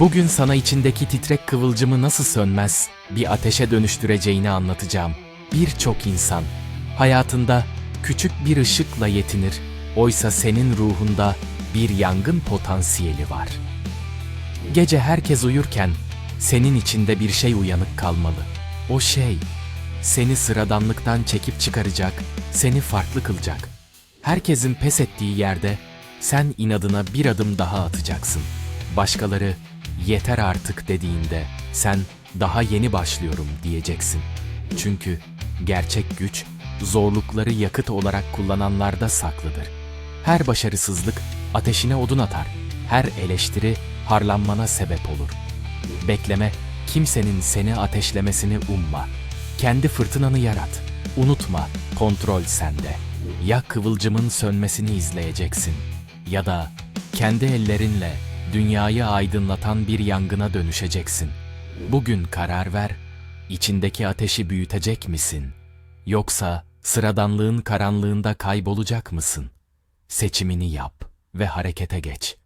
Bugün sana içindeki titrek kıvılcımı nasıl sönmez bir ateşe dönüştüreceğini anlatacağım. Birçok insan hayatında küçük bir ışıkla yetinir. Oysa senin ruhunda bir yangın potansiyeli var. Gece herkes uyurken senin içinde bir şey uyanık kalmalı. O şey seni sıradanlıktan çekip çıkaracak, seni farklı kılacak. Herkesin pes ettiği yerde sen inadına bir adım daha atacaksın. Başkaları yeter artık dediğinde sen daha yeni başlıyorum diyeceksin. Çünkü gerçek güç zorlukları yakıt olarak kullananlarda saklıdır. Her başarısızlık ateşine odun atar. Her eleştiri harlanmana sebep olur. Bekleme, kimsenin seni ateşlemesini umma. Kendi fırtınanı yarat. Unutma, kontrol sende. Ya kıvılcımın sönmesini izleyeceksin ya da kendi ellerinle dünyayı aydınlatan bir yangına dönüşeceksin. Bugün karar ver, içindeki ateşi büyütecek misin? Yoksa sıradanlığın karanlığında kaybolacak mısın? Seçimini yap ve harekete geç.